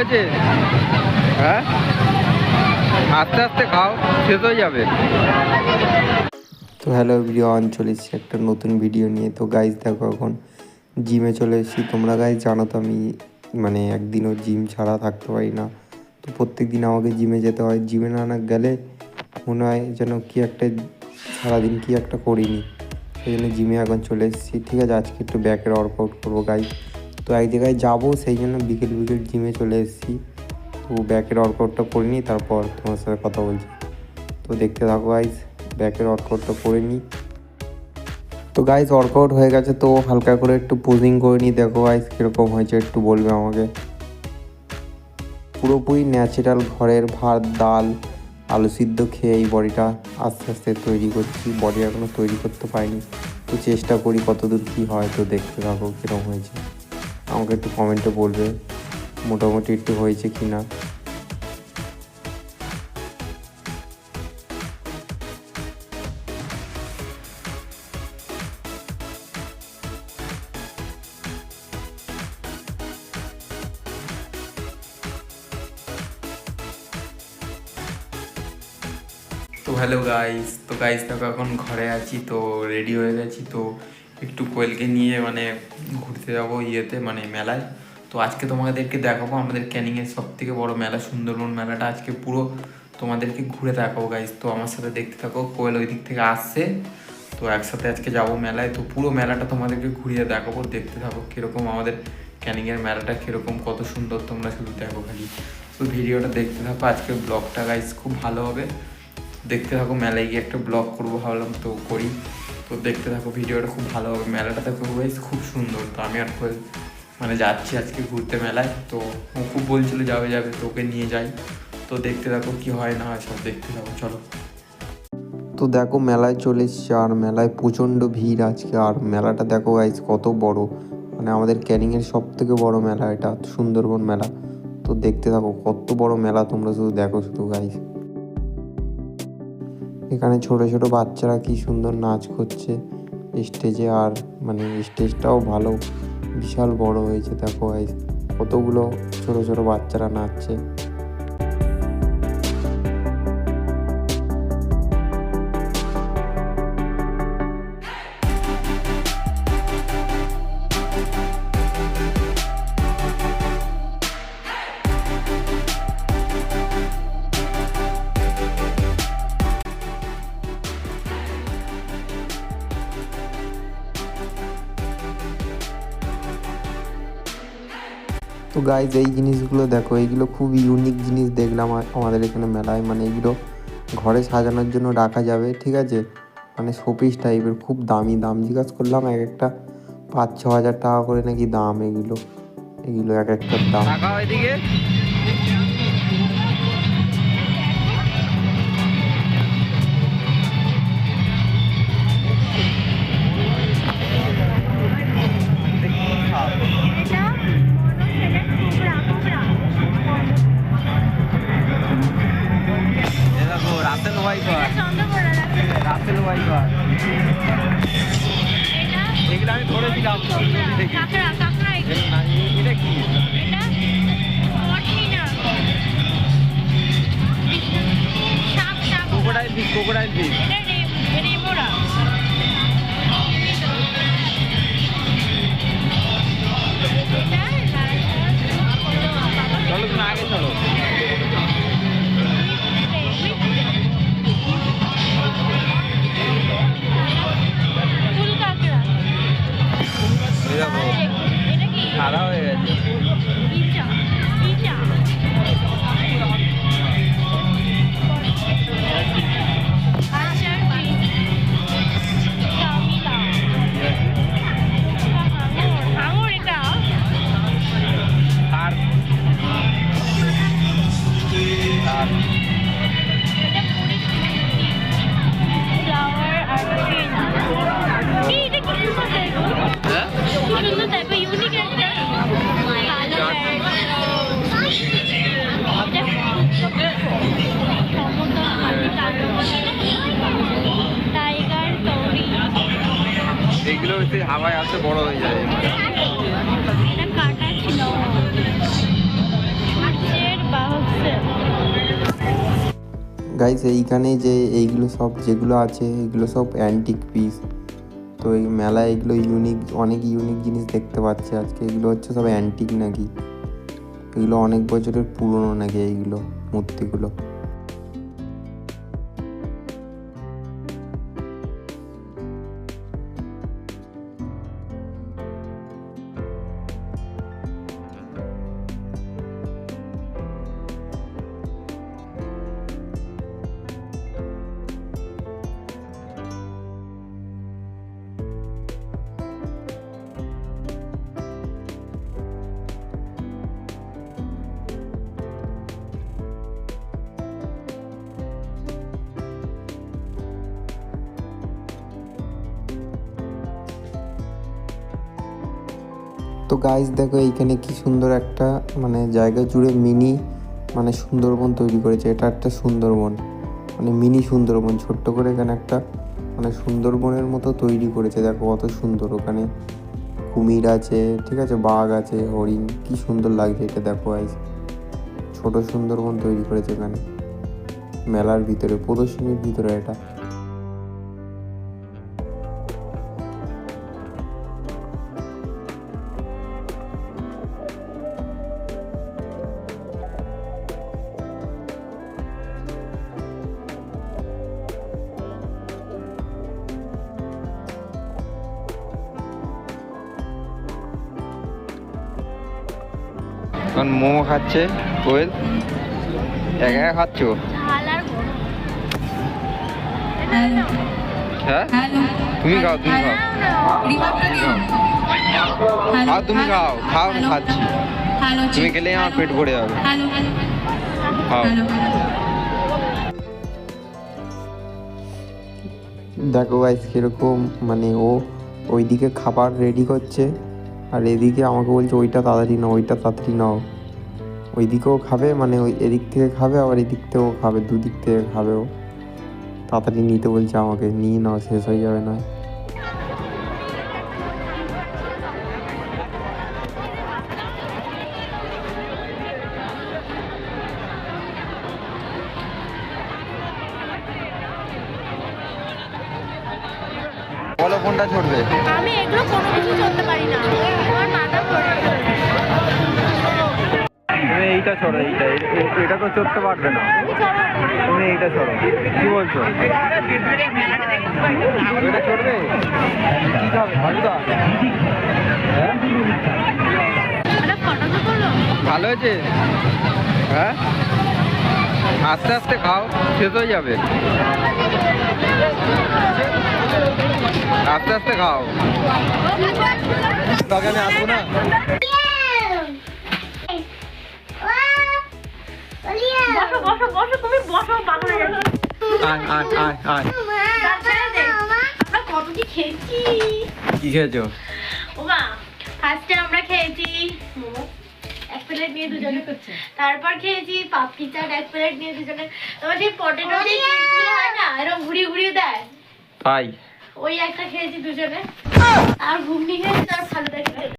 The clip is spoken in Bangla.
হয়েছে? হ্যাঁ? আস্তে আস্তে খাও, শেষ হয়ে যাবে। তো হ্যালো ভিডিও অন চলেছি একটা নতুন ভিডিও নিয়ে। তো গাইজ দেখো এখন জিমে চলে এসেছি। তোমরা গাইজ জানো তো আমি মানে একদিনও জিম ছাড়া থাকতে পারি না। তো প্রত্যেক দিন আমাকে জিমে যেতে হয়। জিমে না না গেলে মনে হয় যেন কি একটা, সারাদিন কি একটা করিনি। সেই জন্য জিমে এখন চলে এসেছি। ঠিক আছে, আজকে একটু ব্যাকের ওয়ার্কআউট করব গাইজ তো এক জায়গায় যাব, সেই জন্য বিকেল বিকেল জিমে চলে এসেছি। তো ব্যাকের ওয়ার্কআউটটা করে নিই, তারপর তোমার সাথে কথা বলছি। তো দেখতে থাকো গাইজ ব্যাকের ওয়ার্কআউটটা করে নিই। তো গাইজ ওয়ার্কআউট হয়ে গেছে তো হালকা করে একটু পোজিং করে নিই, দেখো গাইজ কীরকম হয়েছে, একটু বলবে আমাকে। পুরোপুরি ন্যাচারাল ঘরের ভাত, ডাল, আলু সিদ্ধ খেয়ে এই বডিটা আস্তে আস্তে তৈরি করছি। বডি এখনও তৈরি করতে পারিনি। তো চেষ্টা করি কতদূর কী হয়, তো দেখতে থাকো কীরকম হয়েছে। আমাকে একটু কমেন্টে বলবে, মোটামুটি একটু হয়েছে কি না তো হ্যালো গাইস তো গাইস দেখো এখন ঘরে আছি, তো রেডি হয়ে গেছি, তো একটু কোয়েলকে নিয়ে মানে ঘুরতে যাব ইয়েতে মানে মেলায়। তো আজকে তোমাদেরকে দেখাবো আমাদের ক্যানিংয়ের সব থেকে বড় মেলা, সুন্দরবন মেলাটা। আজকে পুরো তোমাদেরকে ঘুরে দেখাবো গাইস তো আমার সাথে দেখতে থাকো, কোয়েল ওই দিক থেকে আসছে। তো একসাথে আজকে যাব মেলায়। তো পুরো মেলাটা তোমাদেরকে ঘুরিয়ে দেখাবো, দেখতে থাকো কীরকম আমাদের ক্যানিংয়ের মেলাটা কীরকম, কত সুন্দর তোমরা শুধু দেখো খালি। তো ভিডিওটা দেখতে থাকো আজকে ব্লগটা গাইস খুব ভালো হবে। দেখতে থাকো, মেলায় গিয়ে একটা ব্লগ করব, ভাবলাম তো করি। তো দেখতে থাকো, ভিডিওটা খুব ভালো হবে। মেলাটা দেখো বেশ খুব সুন্দর। তো আমি আর মানে যাচ্ছি আজকে ঘুরতে মেলায়। তো ও খুব বলছিল, যাবে যাবে, তো ওকে নিয়ে যাই। তো দেখতে থাকো কি হয়, না হয়, সব দেখতে থাকো, চলো। তো দেখো, মেলায় চলে এসছে, আর মেলায় প্রচণ্ড ভিড় আজকে। আর মেলাটা দেখো গাইজ কত বড়। মানে আমাদের ক্যানিংয়ের সব থেকে বড় মেলা এটা, সুন্দরবন মেলা। তো দেখতে থাকো, কত বড় মেলা তোমরা শুধু দেখো শুধু গাইজ এখানে ছোট ছোট বাচ্চারা কি সুন্দর নাচ করছে। স্টেজে আর মানে স্টেজটাও ভালো, বিশাল বড় হয়েছে দেখো কতগুলো ছোট ছোট বাচ্চারা নাচছে। তো গাইজ এই জিনিসগুলো দেখো, এইগুলো খুব ইউনিক জিনিস দেখলাম আমাদের এখানে মেলায়। মানে এগুলো ঘরে সাজানোর জন্য রাখা যাবে, ঠিক আছে? মানে শোপিস টাইপের খুব দামি দাম। জিজ্ঞাসা করলাম, এক একটা পাঁচ ছ হাজার টাকা করে নাকি দাম এগুলো। এগুলো এক একটা দাম। টরি এইগুলো হচ্ছে হাওয়ায় আসতে বড় হয়ে যায়। গাইস এইখানে যে এইগুলো সব যেগুলো আছে, এগুলো সব অ্যান্টিক পিস তো এই মেলায় এগুলো ইউনিক অনেক ইউনিক জিনিস দেখতে পাচ্ছে আজকে। এগুলো হচ্ছে সব অ্যান্টিক নাকি? এগুলো অনেক বছরের পুরনো নাকি এইগুলো, মূর্তিগুলো? তো গাইস দেখো এইখানে কি সুন্দর একটা মানে জায়গা জুড়ে মিনি মানে সুন্দরবন তৈরি করেছে। এটা একটা সুন্দরবন মানে মিনি সুন্দরবন, ছোট্ট করে এখানে একটা মানে সুন্দরবনের মতো তৈরি করেছে। দেখো কত সুন্দর, ওখানে কুমির আছে, ঠিক আছে, বাঘ আছে, হরিণ, কি সুন্দর লাগছে এটা দেখো গাইস ছোট সুন্দরবন তৈরি করেছে এখানে। মেলার ভিতরে, প্রদর্শনীর ভিতরে এটা। এখন মোমো খাচ্ছে কোয়েল। একা একা খাচ্ছ? হ্যাঁ? তুমি খাও তুমি খাও। খাও। তুমি খাও। খাও আমি খাচ্ছি। তুমি গেলে আমার পেট ভরে যাবে। খাও। দেখো গাইস কীরকম মানে ও ওইদিকে খাবার রেডি করছে। আর এদিকে আমাকে বলছে, ওইটা তাড়াতাড়ি নাও, ওইটা তাড়াতাড়ি নাও। ওই দিকেও খাবে মানে ওই এদিক থেকে খাবে, আবার এদিক থেকেও খাবে, দুদিক থেকে খাবে ও তাড়াতাড়ি নিতে বলছে আমাকে, নিয়ে নাও, শেষ হয়ে যাবে না বলো কোনটা ছড়বে আমি এগুলো কোনো কিছু চলতে পারি না। আমার মাথা ঘোরে তুমি এইটা ছড়ো এইটা এটা তো চড়তে পারবে না। তুমি এইটা ছড়ো। কি বলছো? এটা ফালুদা হ্যাঁ? ভালো হয়েছে? হ্যাঁ? আস্তে আস্তে খাও শেষ হয়ে যাবে। আস্তে আস্তে খাও। বাগানে আসব না? কি খেয়েছি? ফার্স্টে আমরা খেয়েছি মোমো এক প্লেট নিয়ে দুজনে। তারপর খেয়েছি পাপড়ি চাট এক প্লেট নিয়ে দুজনে। তোমার সেই পটেটো হয় না? এরকম ঘুরিয়ে ঘুরিয়ে দেয়। তাই ওই একটা খেয়েছি দুজনে। আর ঘুগনি খেয়েছি তার ভালো দেখে